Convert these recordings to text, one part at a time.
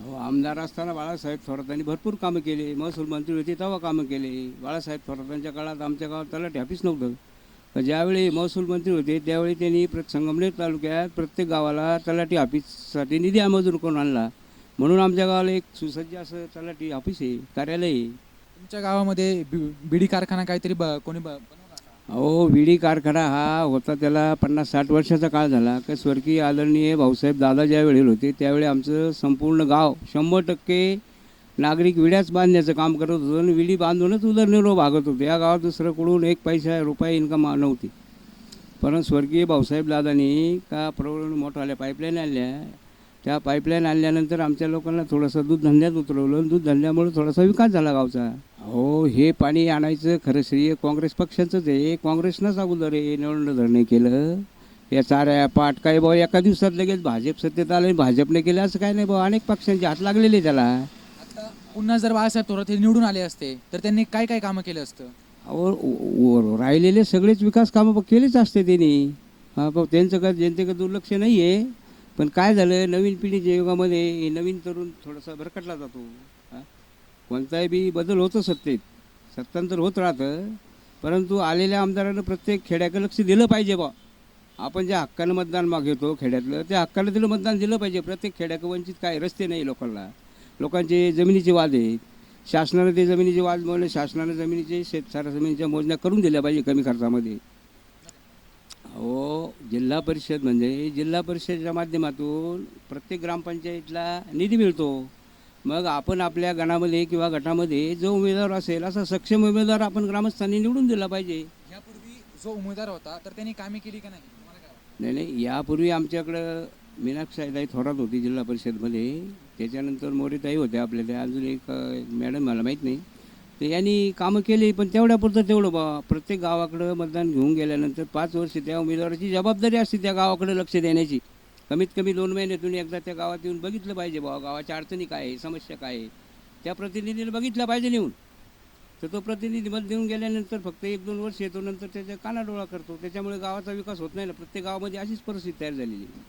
हो आमदार असताना बाळासाहेब थोरातांनी भरपूर कामं केले. महसूल मंत्री होते तेव्हा कामं केले. बाळासाहेब थोरातांच्या काळात आमच्या गावात तलाठी ऑफिस नव्हतं. पण ज्यावेळी महसूल मंत्री होते त्यावेळी त्यांनी प्र संगमनेर तालुक्यात प्रत्येक गावाला तलाठी ऑफिससाठी निधी मंजूर करून आणला. म्हणून आमच्या गावाला एक सुसज्ज असं तलाठी ऑफिस आहे कार्यालय आहे. तुमच्या गावामध्ये बि- बिडी कारखाना काहीतरी ब- कोणी ब- अहो विडी कारखाना हा होता त्याला पन्नास साठ वर्षाचा काळ झाला. का स्वर्गीय आदरणीय भाऊसाहेब दादा ज्यावेळी होते. त्यावेळी आमचं संपूर्ण गाव शंभर टक्के नागरिक विड्याच बांधण्याचं काम करत होतं आणि विडी बांधूनच उदरनिर्वाह भागत होते. या गावात दुसरं कुठून एक पैसा रुपये इन्कम नव्हती. पण स्वर्गीय भाऊसाहेब दादानी का प्रवण मोठाल्या पाईपलाईन आणल्या त्या पाईपलाईन आणल्यानंतर आमच्या लोकांना थोडंसं दूध धंद्यात उतरवलं दूध धंद्यामुळे थोडासा विकास झाला गावचा. हो हे पाणी आणायचं खरं श्रेय काँग्रेस पक्षाचंच आहे. काँग्रेसनंच अगोदर हे निवडणं धरणे केलं. या चाऱ्या पाट काय भाऊ एका दिवसात लगेच भाजप सत्तेत आले भाजपने केलं. असं काय नाही भाऊ अनेक पक्षांचे हात लागलेले त्याला. आता पुन्हा जर बाळासाहेब थोरात हे निवडून आले असते तर त्यांनी काय काय कामं केलं असतं? अहो राहिलेले सगळेच विकास कामं केलेच असते त्यांनी. हा पण त्यांचं काय जनतेकडे दुर्लक्ष नाही आहे पण काय झालं नवीन पिढीच्या युगामध्ये नवीन तरुण थोडासा भरकटला जातो. कोणताही बी बदल होतो सत्तेत. सत्तांतर होत राहतं परंतु आलेल्या आमदारानं प्रत्येक खेड्याकडे लक्ष दिलं पाहिजे बा. आपण ज्या हक्कानं मतदान मागवतो खेड्यातलं त्या हक्कानं दिलं मतदान दिलं पाहिजे. प्रत्येक खेड्याक वंचित काय रस्ते नाही लोकांना. लोकांचे जमिनीचे वाद आहेत. शासनानं ते जमिनीचे वाद म्हणून शासनानं जमिनीचे शेतसारा जमिनीच्या मोजण्या करून दिल्या पाहिजे कमी खर्चामध्ये. हो जिल्हा परिषद म्हणजे जिल्हा परिषदेच्या माध्यमातून प्रत्येक ग्रामपंचायतीला निधी मिळतो. मग आपण आपल्या गणामध्ये किंवा गटामध्ये जो उमेदवार असेल असा सक्षम उमेदवार आपण ग्रामस्थांनी निवडून दिला पाहिजे. यापूर्वी जो उमेदवार होता तर त्यांनी कामे केली का नाही? तुम्हाला काय वाटतं? नाही नाही यापूर्वी आमच्याकडं मीनाक्षाईताई थोरात होती जिल्हा परिषदमध्ये. त्याच्यानंतर मोरेताई होत्या आपल्या त्या. अजून एक अं, मॅडम मला माहीत नाही. तर यांनी कामं केली पण तेवढ्यापुरतं तेवढं बा. प्रत्येक गावाकडं मतदान घेऊन गेल्यानंतर पाच वर्ष त्या उमेदवाराची जबाबदारी असते त्या गावाकडे लक्ष देण्याची. कमीत कमी दोन महिन्यातून एकदा त्या गावात येऊन बघितलं पाहिजे बा. गावाच्या अडचणी काय आहे समस्या काय आहे. त्या प्रतिनिधीने बघितलं पाहिजे नेऊन. तर तो प्रतिनिधी मत देऊन गेल्यानंतर फक्त एक दोन वर्ष येतो नंतर त्याच्या कानाडोळा करतो. त्याच्यामुळे गावाचा विकास होत नाही ना. प्रत्येक गावामध्ये अशीच परिस्थिती तयार झालेली आहे.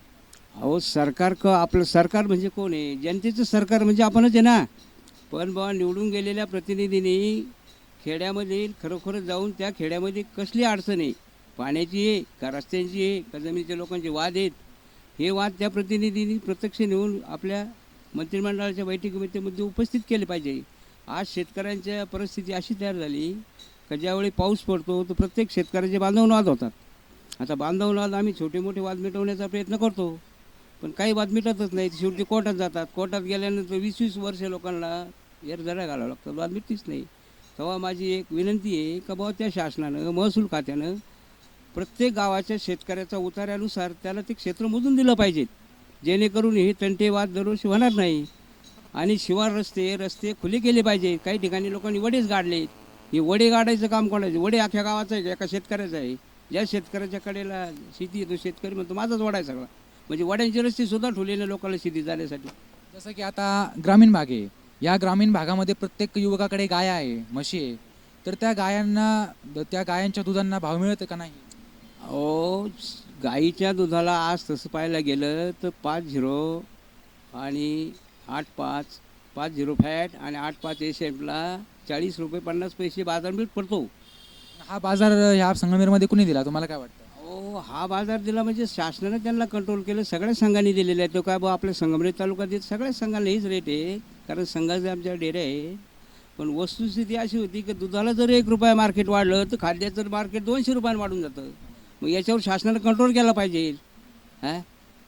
अहो सरकार क आपलं सरकार म्हणजे कोण आहे? जनतेचं सरकार म्हणजे आपणच आहे ना. पण बा निवडून गेलेल्या प्रतिनिधींनी खेड्यामध्ये खरोखरच जाऊन त्या खेड्यामध्ये कसली अडचण आहे? पाण्याची आहे का रस्त्यांची आहे का जमिनीच्या लोकांचे वाद आहेत? हे वाद त्या प्रतिनिधींनी प्रत्यक्ष नेऊन आपल्या मंत्रिमंडळाच्या बैठकीमध्ये उपस्थित केले पाहिजे. आज शेतकऱ्यांच्या परिस्थिती अशी तयार झाली का ज्यावेळी पाऊस पडतो तर प्रत्येक शेतकऱ्याचे बांधवून वाद होतात. आता बांधवून वाद आम्ही छोटे मोठे वाद मिटवण्याचा प्रयत्न करतो पण काही वाद मिटतच नाही. शेवटी कोर्टात जातात. कोर्टात गेल्यानंतर वीस वीस वर्ष लोकांना जरा घालावं लागतं. वाद मिळतीच नाही. तेव्हा माझी एक विनंती आहे का बाबा त्या शासनानं महसूल खात्यानं प्रत्येक गावाच्या शेतकऱ्याचा उतार्यानुसार त्याला ते क्षेत्र मोजून दिलं पाहिजे. जेणेकरून हे तंटेवाद दरवर्षी होणार नाही. आणि शिवार रस्ते रस्ते खुले केले पाहिजे काही ठिकाणी लोकांनी वडेच गाडले. हे वडे गाडायचं काम कोणाचे? वडे अख्ख्या गावाचं आहे एका शेतकऱ्याचं आहे. ज्या शेतकऱ्याच्या कडेला शेती येतो शेतकरी म्हणतो माझाच वडा आहे सगळा. म्हणजे वड्यांचे रस्ते सुद्धा ठेवलेले लोकांना शेती जाण्यासाठी. जसं की आता ग्रामीण भाग आहे. या ग्रामीण भागामध्ये प्रत्येक युवकाकडे गाय आहे म्हशी आहे. तर त्या गायांना त्या गायांच्या दुधांना भाव मिळतं का नाही? अहो गाईच्या दुधाला आज तसं पाहायला गेलं तर पाच झिरो आणि आठ पाच पाच झिरो फॅट आणि आठ पाच एस एफला चाळीस रुपये पन्नास पैसे बाजारपेठ पडतो. हा बाजार ह्या संगमेरमध्ये कुणी दिला? तुम्हाला काय वाटतं? अहो हा बाजार दिला म्हणजे शासनानं त्यांना कंट्रोल केलं सगळ्या संघांनी दिलेला आहे. तो काय बा आपल्या संगमनेर तालुक्यात देत सगळ्या संघांना हेच रेट आहे. कारण संघाचं आमच्या डेरे आहे. पण वस्तुस्थिती अशी होती की दुधाला जर एक रुपया मार्केट वाढलं तर खाद्याचं मार्केट दोनशे रुपयानं वाढून जातं. मग याच्यावर शासनानं कंट्रोल केला पाहिजे. हा?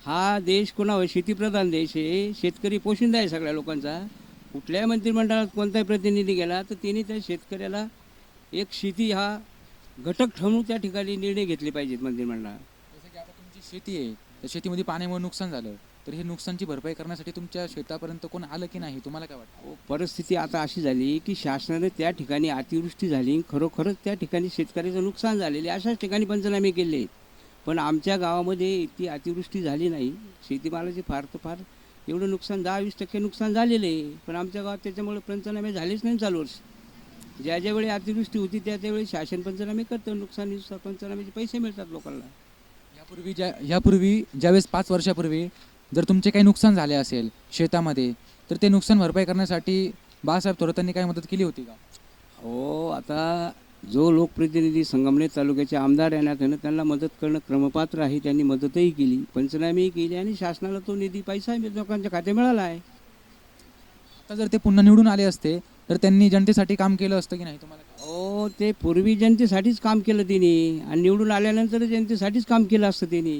हा देश कोणावर? शेतीप्रधान देश आहे. शेतकरी पोशिंदा आहे सगळ्या लोकांचा. कुठल्याही मंत्रिमंडळात कोणताही प्रतिनिधी गेला तर त्यांनी त्या शेतकऱ्याला एक शेती हा घटक ठरवून त्या ठिकाणी निर्णय घेतले पाहिजेत मंत्रिमंडळात. शेती आहे. तर शेतीमध्ये पाण्यामुळे नुकसान झालं. तर हे नुकसानची भरपाई करण्यासाठी तुमच्या शेतापर्यंत कोण आलं की नाही? तुम्हाला काय वाटतं? हो, परिस्थिती आता अशी झाली की शासनाने त्या ठिकाणी अतिवृष्टी झाली. खरोखरच त्या ठिकाणी शेतकऱ्याचं नुकसान झालेले अशाच ठिकाणी पंचनामे केले. आहेत. पण आमच्या गावामध्ये इतकी अतिवृष्टी झाली नाही. शेतीमालाचे फार तर फार एवढं नुकसान दहा वीस टक्के नुकसान झालेलं आहे. पण आमच्या गावात त्याच्यामुळे पंचनामे झालेच नाही चालू वर्ष. ज्या ज्यावेळी अतिवृष्टी होती त्या त्यावेळी शासन पंचनामे करतं. नुकसान पंचनामेचे पैसे मिळतात लोकांना. यापूर्वी ज्या यापूर्वी ज्यावेळेस पाच वर्षापूर्वी जर तुमचे काही नुकसान झाले असेल शेतामध्ये तर ते नुकसान भरपाई करण्यासाठी बाळासाहेब थोरातांनी काही मदत केली होती का? हो आता जो लोकप्रतिनिधी संगमनेर तालुक्याचे आमदार येण्यात आहे ना त्यांना मदत करणं क्रमपात्र आहे त्यांनी मदतही केली पंचनामेही केली आणि शासनाला तो निधी पैसा लोकांच्या खाते मिळाला आहे. आता जर ते पुन्हा निवडून आले असते तर त्यांनी जनतेसाठी काम केलं असतं की नाही तुम्हाला? हो ते पूर्वी जनतेसाठीच काम केलं तिने. आणि निवडून आल्यानंतर जनतेसाठीच काम केलं असतं तिने.